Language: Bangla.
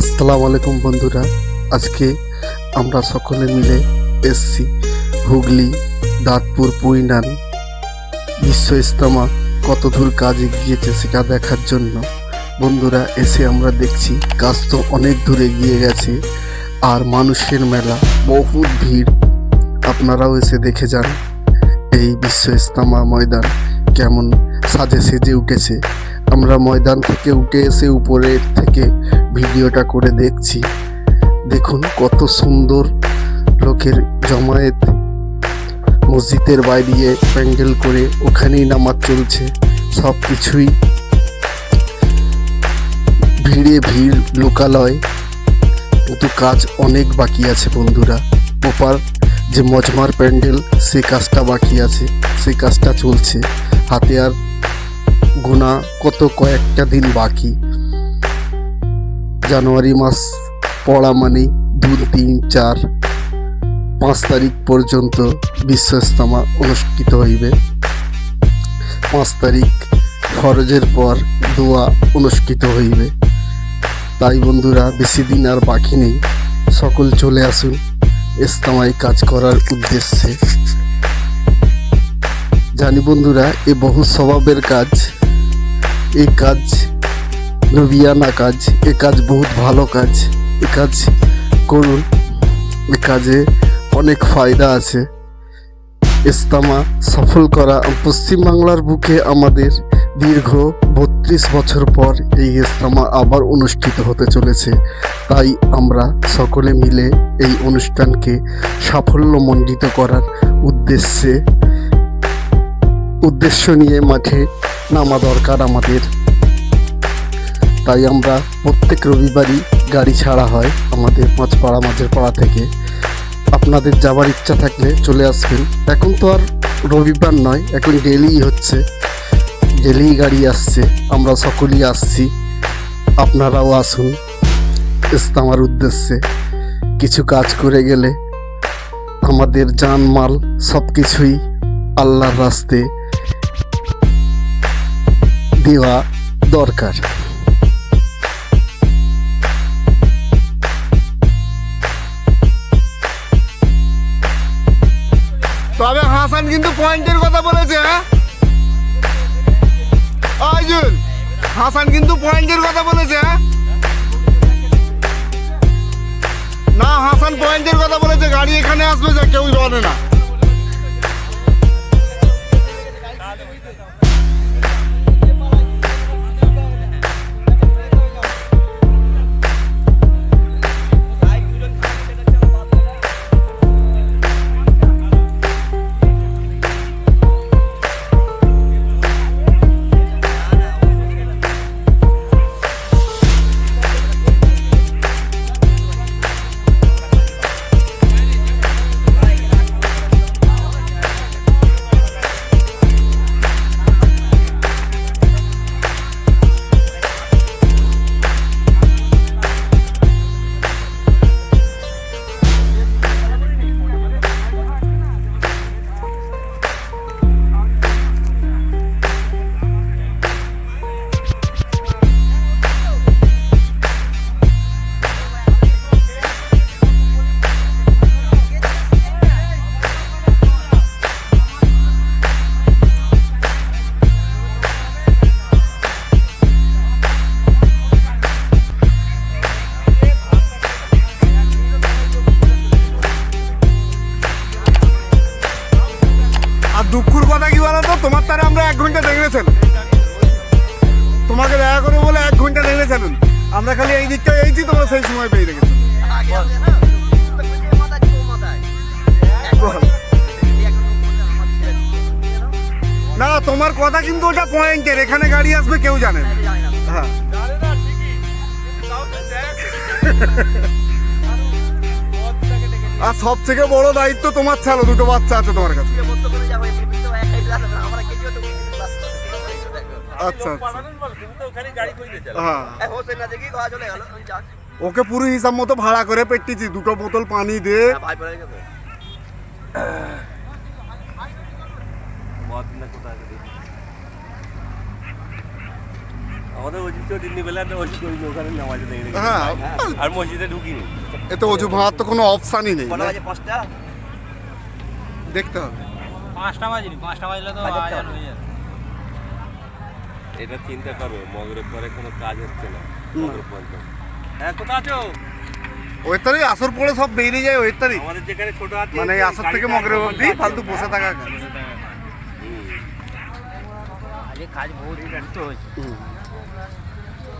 আসসালামু আলাইকুম বন্ধুরা, আজকে আমরা সকলে মিলে এসছি হুগলি, দাঁতপুর, পুইনান বিশ্ব ইস্তামা কত দূর কাজ এগিয়েছে সেটা দেখার জন্য। বন্ধুরা, এসে আমরা দেখছি কাজ তো অনেক দূর এগিয়ে গেছে, আর মানুষের মেলা, বহুত ভিড়। আপনারাও এসে দেখে যান এই বিশ্ব ইস্তামা ময়দান কেমন সাজে সেজে উঠেছে। আমরা ময়দান থেকে উঠে এসে উপরের থেকে ভিডিওটা করে দেখছি। দেখুন কত সুন্দর লোকের জমায়েত। মসজিদের বাইরে প্যান্ডেল করে ওখানেই নামাজ চলছে সব কিছুই ভিড়ে ভিড়, লোকালয়। কিন্তু কাজ অনেক বাকি আছে বন্ধুরা। ওপার যে মজমার প্যান্ডেল, সে কাজটা বাকি আছে সেই কাজটা চলছে। হাতে আর গোনা কত কয়েকটা দিন বাকি। জানুয়ারি মাস পড়া মানে দু তিন, চার, পাঁচ তারিখ পর্যন্ত বিশ্ব ইস্তামা অনুষ্ঠিত হইবে। পাঁচ তারিখ ফরজের পর দোয়া অনুষ্ঠিত হইবে। তাই বন্ধুরা, বেশি দিন আর বাকি নেই। সকল চলে আসুন ইস্তামায় কাজ করার উদ্দেশ্যে। জানি বন্ধুরা, এ বহু স্বভাবের কাজ এই কাজ নবিয়ানা কাজ, এ কাজ বহুত ভালো কাজ, এ কাজ করুন, এ কাজে অনেক ফায়দা আছে। ইস্তামা সফল করা পশ্চিমবাংলার বুকে আমাদের দীর্ঘ বত্রিশ বছর পর এই ইস্তামা আবার অনুষ্ঠিত হতে চলেছে। তাই আমরা সকলে মিলে এই অনুষ্ঠানকে সাফল্যমণ্ডিত করার উদ্দেশ্যে উদ্দেশ্য নিয়ে মাঠে নামা দরকার আমাদের। তাই আমরা প্রত্যেক রবিবারই গাড়ি ছাড়া হয় আমাদের পাঁচপাড়া মাঝের পাড়া থেকে। আপনাদের যাবার ইচ্ছা থাকলে চলে আসবেন। এখন তো আর রবিবার নয়, এখন ডেলিই হচ্ছে। ডেলিই গাড়ি আসছে, আমরা সকলেই আসছি। আপনারাও আসুন ইস্তামার উদ্দেশ্যে। কিছু কাজ করে গেলে আমাদের জানমাল সব কিছুই আল্লাহর রাস্তে দেওয়া দরকার। তবে হাসান কিন্তু পয়েন্টের কথা বলেছে হ্যাঁ? আইজুল হাসান কিন্তু পয়েন্টের কথা বলেছে হ্যাঁ? না, হাসান পয়েন্টের কথা বলেছে, গাড়ি এখানে আসবে যে কেউ জানে না। আর দুঃখুর কথা কি বলো তো? তোমার তারা আমরা এক ঘণ্টা দেখেছেন তোমাকে দেখা করে বলে এক ঘণ্টা দেখেছেন আমরা খালি এই দিকটা এইছি তোমরা সেই সময় পেয়ে রেখেছো না তোমার কথা কিন্তু ওটা পয়েন্টের এখানে গাড়ি আসবে, কেউ জানে না। হ্যাঁ। আর সব থেকে বড় দায়িত্ব তোমার ছাড়ো দুটো বাচ্চা আছে তোমার কাছে। আচ্ছা আচ্ছা। হ্যাঁ। ওকে পুরো হিসাব মতো ভাড়া করে পেটিছি দুটো বোতল পানি দে। আমাদের অজিত চৌধুরী বেলা একটা অজিত করিনি ওখানে নামাজে দেখে হ্যাঁ। আর মসজিদে ঢুকিনি। এতে অজু ভাঙার তো কোনো অপশানই নেই কটা বাজে পাঁচটা। দেখতে হবে। পাঁচটা বাজিনি পাঁচটা বাজলে তো আজান হয়ে যাবে। এটা চিন্তা করো মগরের পরে কোনো কাজ হচ্ছে না। মগর পঞ্চম হ্যাঁ কোথা আছো? ওই তারই আসর পরে সব বেরিয়ে যায় ওই তারই আমাদের যেখানে ছোট আছে মানে আসর থেকে মগরের অবধি ফালতু বসে থাকা কাজ। কাজ বহুত হয়েছে।